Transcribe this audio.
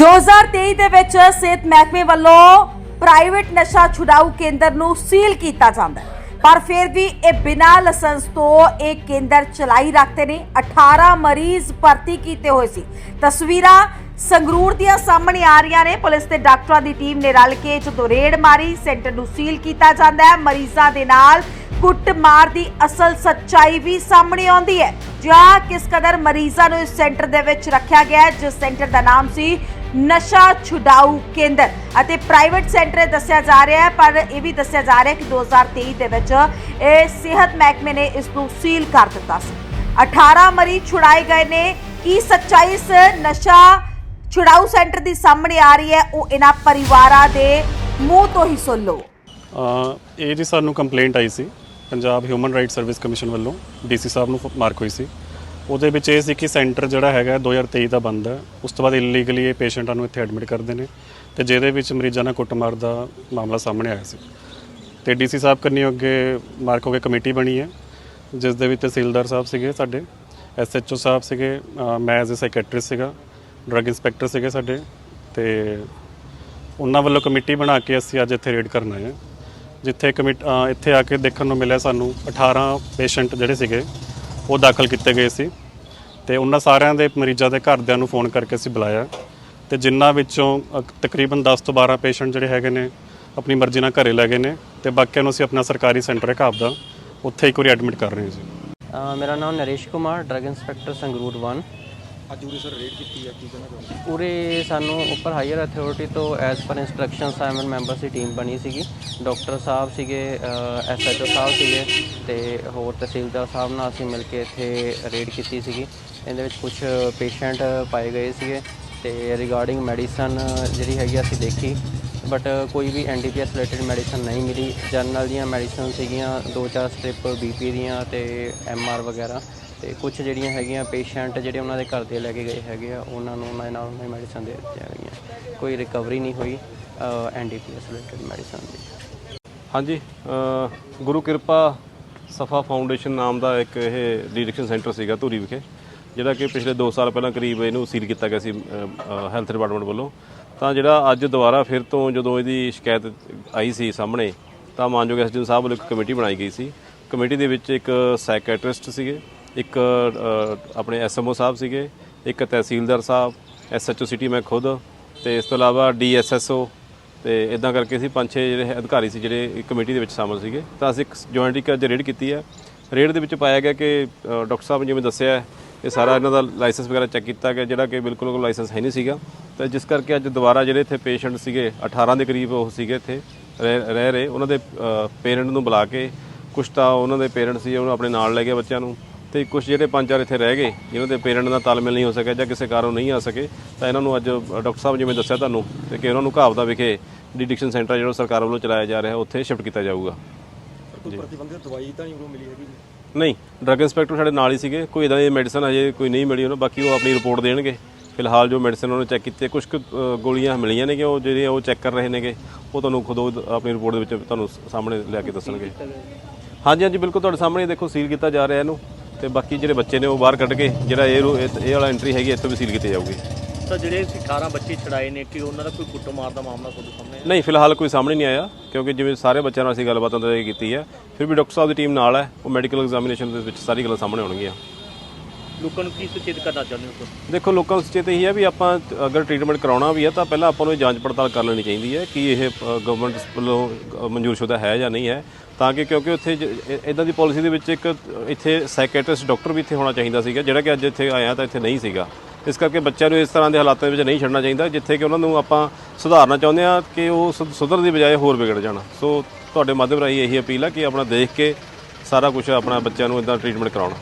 2023 ਦੇ ਵਿੱਚ ਸਿਹਤ ਮਹਿਕਮੇ ਵੱਲੋਂ ਪ੍ਰਾਈਵੇਟ ਨਸ਼ਾ ਛੁਡਾਊ ਕੇਂਦਰ ਨੂੰ ਸੀਲ ਕੀਤਾ ਜਾਂਦਾ ਹੈ। ਪਰ ਫਿਰ ਵੀ ਇਹ ਬਿਨਾਂ ਲਾਇਸੈਂਸ ਤੋਂ ਇਹ ਕੇਂਦਰ ਚਲਾਈ ਰੱਖਦੇ ਨੇ। 18 ਮਰੀਜ਼ ਭਰਤੀ ਕੀਤੇ ਹੋਏ ਸੀ। ਤਸਵੀਰਾਂ ਸੰਗਰੂਰ ਦੀਆਂ ਸਾਹਮਣੇ ਆ ਰਹੀਆਂ ਨੇ। ਪੁਲਿਸ ਤੇ ਡਾਕਟਰਾਂ ਦੀ ਟੀਮ ਨੇ ਰਲ ਕੇ ਜਦੋਂ ਰੇਡ ਮਾਰੀ, ਸੈਂਟਰ ਨੂੰ ਸੀਲ ਕੀਤਾ ਜਾਂਦਾ ਹੈ। ਮਰੀਜ਼ਾਂ ਦੇ ਨਾਲ ਕੁੱਟਮਾਰ ਦੀ ਅਸਲ ਸੱਚਾਈ ਵੀ ਸਾਹਮਣੇ ਆਉਂਦੀ ਹੈ। ਜਾਂ ਕਿਸ ਕਦਰ ਮਰੀਜ਼ਾਂ ਨੂੰ ਇਸ ਸੈਂਟਰ ਦੇ ਵਿੱਚ ਰੱਖਿਆ ਗਿਆ ਹੈ, ਜਿਸ ਸੈਂਟਰ ਦਾ ਨਾਮ ਸੀ ਨਸ਼ਾ ਛੁਡਾਊ ਕੇਂਦਰ ਅਤੇ ਪ੍ਰਾਈਵੇਟ ਸੈਂਟਰ ਦੱਸਿਆ ਜਾ ਰਿਹਾ ਹੈ, ਪਰ ਇਹ ਵੀ ਦੱਸਿਆ ਜਾ ਰਿਹਾ ਹੈ ਕਿ 2023 ਦੇ ਵਿੱਚ ਇਹ ਸਿਹਤ ਮਹਿਕਮੇ ਨੇ ਇਸ ਨੂੰ ਸੀਲ ਕਰ ਦਿੱਤਾ ਸੀ। 18 ਮਰੀਜ਼ ਛੁਡਾਏ ਗਏ ਨੇ। ਕੀ ਸੱਚਾਈ ਇਸ ਨਸ਼ਾ ਛੁਡਾਊ ਸੈਂਟਰ ਦੀ ਸਾਹਮਣੇ ਆ ਰਹੀ ਹੈ, ਉਹ ਇਹਨਾਂ ਪਰਿਵਾਰਾਂ ਦੇ ਮੂੰਹ ਤੋਂ ਹੀ ਸੁਣ ਲਓ। ਇਹ ਜੀ ਸਾਨੂੰ ਕੰਪਲੇਂਟ ਆਈ ਸੀ, Punjab human right service commission ਵੱਲੋਂ ਡੀਸੀ ਸਾਹਿਬ ਨੂੰ ਮਾਰਕ ਹੋਈ ਸੀ। ਉਹਦੇ ਵਿੱਚ ਇਹ ਸੀ ਕਿ ਸੈਂਟਰ ਜਿਹੜਾ ਹੈਗਾ 2023 ਦਾ ਬੰਦ ਹੈ। ਉਸ ਤੋਂ ਬਾਅਦ ਇਲੀਗਲੀ ਇਹ ਪੇਸ਼ੈਂਟਾਂ ਨੂੰ ਇੱਥੇ ਐਡਮਿਟ ਕਰਦੇ ਨੇ ਤੇ ਜਿਹਦੇ ਵਿੱਚ ਮਰੀਜ਼ਾਂ ਨਾਲ ਕੁੱਟਮਾਰ ਦਾ ਮਾਮਲਾ ਸਾਹਮਣੇ ਆਇਆ ਸੀ। ਤੇ ਡੀਸੀ ਸਾਹਿਬ ਕੰਨੀ ਅੱਗੇ ਮਾਰਕ ਹੋ ਕੇ ਕਮੇਟੀ ਬਣੀ ਹੈ, ਜਿਸ ਦੇ ਵਿੱਚ ਤਹਿਸੀਲਦਾਰ ਸਾਹਿਬ ਸੀਗੇ ਸਾਡੇ ਐਸਐਚਓ ਸਾਹਿਬ ਸੀਗੇ ਮੈਂ ਐਜ਼ ਅ ਸਾਈਕੈਟ੍ਰਿਸਟ ਸੀਗਾ ਡਰੱਗ ਇੰਸਪੈਕਟਰ ਸੀਗੇ ਸਾਡੇ, ਤੇ ਉਹਨਾਂ ਵੱਲੋਂ ਕਮੇਟੀ ਬਣਾ ਕੇ ਅਸੀਂ ਅੱਜ ਇੱਥੇ ਰੇਡ ਕਰਨ ਆਏ ਹਾਂ। ਜਿੱਥੇ ਕਮੇਟ ਇੱਥੇ ਆ ਕੇ ਦੇਖਣ ਨੂੰ ਮਿਲਿਆ ਸਾਨੂੰ 18 ਪੇਸ਼ੈਂਟ ਜਿਹੜੇ ਸੀਗੇ ਉਹ ਦਾਖਲ ਕੀਤੇ ਗਏ ਸੀ ਤੇ ਉਹਨਾਂ ਸਾਰਿਆਂ ਦੇ ਮਰੀਜ਼ਾਂ ਦੇ ਘਰਦਿਆਂ ਨੂੰ ਫੋਨ ਕਰਕੇ ਅਸੀਂ ਬੁਲਾਇਆ ਤੇ ਜਿਨ੍ਹਾਂ ਵਿੱਚੋਂ ਅ, ਤਕਰੀਬਨ 10 ਤੋਂ 12 ਪੇਸ਼ੈਂਟ ਜਿਹੜੇ ਹੈਗੇ ਨੇ ਆਪਣੀ ਮਰਜ਼ੀ ਨਾਲ ਘਰੇ ਲੈ ਗਏ ਨੇ ਤੇ ਬਾਕੀਆਂ ਨੂੰ ਅਸੀਂ ਆਪਣਾ ਸਰਕਾਰੀ ਸੈਂਟਰ ਹੈ ਘਾਬ ਦਾ ਉੱਥੇ ਇੱਕ ਵਾਰੀ ਐਡਮਿਟ ਕਰ ਰਹੇ ਹਾਂ ਜੀ। ਅ, ਮੇਰਾ ਨਾਮ ਨਰੇਸ਼ ਕੁਮਾਰ ਡਰੱਗ ਇੰਸਪੈਕਟਰ ਸੰਗਰੂਰ 1 ਅੱਜ ਉਰੇ ਸਰ ਰੇਡ ਕੀਤੀ ਆ, ਕੀ ਕਹਿਣਾ ਚਾਹੁੰਦੇ ਪੂਰੇ ਸਾਨੂੰ ਉੱਪਰ ਹਾਇਰ ਅਥਾਰਟੀ ਤੋਂ as per instructions among members ਦੀ ਟੀਮ ਬਣੀ ਸੀਗੀ। ਡਾਕਟਰ ਸਾਹਿਬ ਸੀਗੇ ਐਸਐਚਓ ਸਾਹਿਬ ਸੀਗੇ ਤੇ ਹੋਰ ਤਹਿਸੀਲਦਾਰ ਸਾਹਿਬ ਨਾਲ ਅਸੀਂ ਮਿਲ ਕੇ ਇੱਥੇ ਰੇਡ ਕੀਤੀ ਸੀਗੀ। ਇਹਦੇ ਵਿੱਚ ਕੁਝ ਪੇਸ਼ੈਂਟ ਪਾਏ ਗਏ ਸੀਗੇ ਤੇ ਰਿਗਾਰਡਿੰਗ ਮੈਡੀਸਨ ਜਿਹੜੀ ਹੈਗੀ ਅਸੀਂ ਦੇਖੀ। ਬਟ ਕੋਈ ਵੀ ਐਨਡੀਪੀਐਸ ਰਿਲੇਟਡ ਮੈਡੀਸਨ ਨਹੀਂ ਮਿਲੀ। ਜਨਰਲ ਦੀਆਂ ਮੈਡੀਸਨ ਸੀਗੀਆਂ, ਦੋ ਚਾਰ ਸਟ੍ਰਿਪ ਬੀਪੀ ਦੀਆਂ ਤੇ ਐਮਆਰ ਵਗੈਰਾ। ਤੇ ਕੁਝ ਜਿਹੜੀਆਂ ਹੈਗੀਆਂ ਪੇਸ਼ੈਂਟ ਜਿਹੜੇ ਉਹਨਾਂ ਦੇ ਘਰ ਦੇ ਲੈ ਕੇ ਗਏ ਹੈਗੇ ਆ, ਉਹਨਾਂ ਨੂੰ ਉਹਨਾਂ ਨਾਲ ਉਹਨਾਂ ਮੈਡੀਸਨ ਦੇ ਦਿੱਤੀਆਂ ਗਈਆਂ। ਕੋਈ ਰਿਕਵਰੀ ਨਹੀਂ ਹੋਈ ਐਨਡੀਪੀਐਸ ਰਿਲੇਟਡ ਮੈਡੀਸਨ ਦੀ। ਹਾਂਜੀ ਗੁਰੂ ਕਿਰਪਾ ਸਫਾ ਫਾਊਂਡੇਸ਼ਨ ਨਾਮ ਦਾ ਇੱਕ ਇਹ ਡੀਡਿਕਸ਼ਨ ਸੈਂਟਰ ਸੀਗਾ ਧੂਰੀ ਵਿਖੇ, ਜਿਹੜਾ ਕਿ ਪਿਛਲੇ 2 ਸਾਲ ਪਹਿਲਾਂ ਕਰੀਬ ਇਹਨੂੰ ਸੀਲ ਕੀਤਾ ਗਿਆ ਸੀ ਹੈਲਥ ਡਿਪਾਰਟਮੈਂਟ ਵੱਲੋਂ। ਤਾਂ ਜਿਹੜਾ ਅੱਜ ਦੁਬਾਰਾ ਫਿਰ ਤੋਂ ਜਦੋਂ ਇਹਦੀ ਸ਼ਿਕਾਇਤ ਆਈ ਸੀ ਸਾਹਮਣੇ ਤਾਂ ਮਾਨਯੋਗ ਐਸਡੀਐਮ ਸਾਹਿਬ ਵੱਲੋਂ ਇੱਕ ਕਮੇਟੀ ਬਣਾਈ ਗਈ ਸੀ। ਕਮੇਟੀ ਦੇ ਵਿੱਚ ਇੱਕ ਸਾਈਕੈਟ੍ਰਿਸਟ ਸੀਗੇ ਇੱਕ ਅ, ਆਪਣੇ ਐਸਐਮਓ ਸਾਹਿਬ ਸੀਗੇ ਇੱਕ ਤਹਿਸੀਲਦਾਰ ਸਾਹਿਬ ਐਸਐਚਓ ਸਿਟੀ ਮੈਂ ਖੁਦ ਤੇ ਇਸ ਤੋਂ ਇਲਾਵਾ ਡੀਐਸਐਸਓ ਤੇ ਇਦਾਂ ਕਰਕੇ ਅਸੀਂ ਪੰਜ ਛੇ ਜਿਹੜੇ ਅਧਿਕਾਰੀ ਸੀ ਜਿਹੜੇ ਕਮੇਟੀ ਦੇ ਵਿੱਚ ਸ਼ਾਮਲ ਸੀਗੇ। ਤਾਂ ਅਸੀਂ ਇੱਕ ਜੁਆਇੰਟ ਇੱਕ ਅੱਜ ਰੇਡ ਕੀਤੀ ਹੈ। ਰੇਡ ਦੇ ਵਿੱਚ ਪਾਇਆ ਗਿਆ ਕਿ ਅ, ਡਾਕਟਰ ਸਾਹਿਬ ਨੇ ਜਿਵੇਂ ਦੱਸਿਆ ਇਹ ਸਾਰਾ ਇਹਨਾਂ ਦਾ ਲਾਇਸੈਂਸ ਵਗੈਰਾ ਚੈੱਕ ਕੀਤਾ ਗਿਆ ਜਿਹੜਾ ਕਿ ਬਿਲਕੁਲ ਕੋਈ ਲਾਇਸੈਂਸ ਹੈ ਨਹੀਂ ਸੀਗਾ। ਤੇ ਜਿਸ ਕਰਕੇ ਅੱਜ ਦੁਬਾਰਾ ਜਿਹੜੇ ਇੱਥੇ ਪੇਸ਼ੈਂਟ ਸੀਗੇ 18 ਦੇ ਕਰੀਬ ਉਹ ਸੀਗੇ ਇੱਥੇ ਰਹਿ ਰਹਿ ਉਹਨਾਂ ਦੇ ਪੇਰੈਂਟ ਨੂੰ ਬੁਲਾ ਕੇ ਕੁਝ ਤਾਂ ਉਹਨਾਂ ਦੇ ਪੇਰੈਂਟ ਸੀ ਉਹਨੂੰ ਆਪਣੇ ਨਾਲ ਲੈ ਗਏ ਬੱਚਿਆਂ ਨੂੰ। ਤੇ ਕੁਝ ਜਿਹੜੇ ਪੰਜ ਚਾਰ ਇੱਥੇ ਰਹਿ ਗਏ ਜਿਨ੍ਹਾਂ ਦੇ ਪੇਰੈਂਟ ਦਾ ਤਾਲਮੇਲ ਨਹੀਂ ਹੋ ਸਕਿਆ ਜਾਂ ਕਿਸੇ ਕਾਰਨ ਨਹੀਂ ਆ ਸਕੇ ਤਾਂ ਇਹਨਾਂ ਨੂੰ ਅੱਜ ਡਾਕਟਰ ਸਾਹਿਬ ਜਿਵੇਂ ਦੱਸਿਆ ਤੁਹਾਨੂੰ ਤੇ ਕਿ ਉਹਨਾਂ ਨੂੰ ਘਾਬਦਾ ਵਿਖੇ ਡਿਡਿਕਸ਼ਨ ਸੈਂਟਰ ਜਿਹੜਾ ਸਰਕਾਰ ਵੱਲੋਂ ਚਲਾਇਆ ਜਾ ਰਿਹਾ ਉੱਥੇ ਸ਼ਿਫਟ ਕੀਤਾ ਜਾਊਗਾ। ਕੋਈ ਪ੍ਰਤੀਬੰਧਿਤ ਦਵਾਈ ਤਾਂ ਨਹੀਂ ਮਿਲੀ ਹੈਗੀ ਨਹੀਂ ਡਰੱਗ ਇੰਸਪੈਕਟਰ ਸਾਡੇ ਨਾਲ ਹੀ ਸੀਗੇ ਕੋਈ ਇਦਾਂ ਦੀ ਮੈਡੀਸਨ ਹਜੇ ਕੋਈ ਨਹੀਂ ਮਿਲੀ ਉਹਨਾਂ ਬਾਕੀ ਉਹ ਆਪਣੀ ਰਿਪੋਰਟ ਦੇਣਗੇ। ਫਿਲਹਾਲ ਜੋ ਮੈਡੀਸਨ ਉਹਨੇ ਚੈੱਕ ਕੀਤੀ ਕੁਝ ਗੋਲੀਆਂ ਮਿਲੀਆਂ ਨੇ ਕਿ ਉਹ ਜਿਹੜੀਆਂ ਉਹ ਚੈੱਕ ਕਰ ਰਹੇ ਨੇਗੇ ਉਹ ਤੁਹਾਨੂੰ ਖੁਦ ਆਪਣੀ ਰਿਪੋਰਟ ਦੇ ਵਿੱਚ ਤੁਹਾਨੂੰ ਸਾਹਮਣੇ ਲਿਆ ਕੇ ਦੱਸਣਗੇ। ਹਾਂਜੀ ਹਾਂਜੀ ਬਿਲਕੁਲ ਤੁਹਾਡੇ ਸਾਹਮਣੇ ਦੇਖੋ ਸੀਲ ਕੀਤਾ ਜਾ ਰਿਹਾ ਇਹਨੂੰ ਤੇ ਬਾਕੀ ਜਿਹੜੇ ਬੱਚੇ ਨੇ ਉਹ ਬਾਹਰ ਕੱਢ ਕੇ ਜਿਹੜਾ ਇਹ ਇਹ ਵਾਲਾ ਐਂਟਰੀ ਹੈਗੀ ਇੱਥੋਂ ਵੀ ਸੀਲ ਕੀਤੀ ਜਾਊਗੀ। ਤਾਂ ਜਿਹੜੇ ਅਸੀਂ 18 ਬੱਚੇ ਛੜਾਏ ਨੇ ਕਿ ਉਹਨਾਂ ਦਾ ਕੋਈ ਕੁੱਟਮਾਰ ਦਾ ਮਾਮਲਾ ਤੁਹਾਡੇ ਸਾਹਮਣੇ? ਨਹੀਂ ਫਿਲਹਾਲ ਕੋਈ ਸਾਹਮਣੇ ਨਹੀਂ ਆਇਆ ਕਿਉਂਕਿ ਜਿਵੇਂ ਸਾਰੇ ਬੱਚਿਆਂ ਨਾਲ ਅਸੀਂ ਗੱਲਬਾਤ ਅੰਦਰ ਕੀਤੀ ਹੈ ਫਿਰ ਵੀ ਡਾਕਟਰ ਸਾਹਿਬ ਦੀ ਟੀਮ ਨਾਲ ਹੈ ਉਹ ਮੈਡੀਕਲ ਐਗਜ਼ਾਮੀਨੇਸ਼ਨ ਦੇ ਵਿੱਚ ਸਾਰੀ ਗੱਲਾਂ ਸਾਹਮਣੇ ਆਉਣਗੀਆਂ। ਲੋਕਾਂ ਨੂੰ ਕੀ ਸੁਚੇਤ ਕਰਨਾ ਚਾਹੁੰਦੇ ਹੋ ਤੁਸੀਂ? ਦੇਖੋ ਲੋਕਾਂ ਨੂੰ ਸੁਚੇਤ ਇਹੀ ਹੈ ਵੀ ਆਪਾਂ ਅਗਰ ਟ੍ਰੀਟਮੈਂਟ ਕਰਾਉਣਾ ਵੀ ਹੈ ਤਾਂ ਪਹਿਲਾਂ ਆਪਾਂ ਨੂੰ ਇਹ ਜਾਂਚ ਪੜਤਾਲ ਕਰ ਲੈਣੀ ਚਾਹੀਦੀ ਹੈ ਕਿ ਇਹ ਗਵਰਨਮੈਂਟ ਵੱਲੋਂ ਅ, ਮਨਜ਼ੂਰਸ਼ੁਦਾ ਹੈ ਜਾਂ ਨਹੀਂ ਹੈ। ਤਾਂ ਕਿ ਕਿਉਂਕਿ ਉੱਥੇ ਇਦਾਂ ਦੀ ਪਾਲਿਸੀ ਦੇ ਵਿੱਚ ਇੱਕ ਇੱਥੇ ਸਾਈਕੈਟ੍ਰਿਸਟ ਡਾਕਟਰ ਵੀ ਇੱਥੇ ਹੋਣਾ ਚਾਹੀਦਾ ਸੀਗਾ ਜਿਹੜਾ ਕਿ ਅੱਜ ਇੱਥੇ ਆਇਆ ਤਾਂ ਇੱਥੇ ਨਹੀਂ ਸੀਗਾ। ਇਸ ਕਰਕੇ ਬੱਚਿਆਂ ਨੂੰ ਇਸ ਤਰ੍ਹਾਂ ਦੇ ਹਾਲਾਤਾਂ ਵਿੱਚ ਨਹੀਂ ਛੱਡਣਾ ਚਾਹੀਦਾ ਜਿੱਥੇ ਕਿ ਉਹਨਾਂ ਨੂੰ ਆਪਾਂ ਸੁਧਾਰਨਾ ਚਾਹੁੰਦੇ ਆ ਕਿ ਉਹ ਸੁ- ਸੁਧਰਨ ਦੀ ਬਜਾਏ ਹੋਰ ਵਿਗੜ ਜਾਣ। ਸੋ ਤੁਹਾਡੇ ਮਾਧਿਅਮ ਰਾਹੀਂ ਇਹੀ ਅਪੀਲ ਹੈ ਕਿ ਆਪਣਾ ਦੇਖ ਕੇ ਸਾਰਾ ਕੁਝ ਆਪਣਾ ਬੱਚਿਆਂ ਨੂੰ ਇਦਾਂ ਟ੍ਰੀਟਮੈਂਟ ਕਰਾਉਣਾ।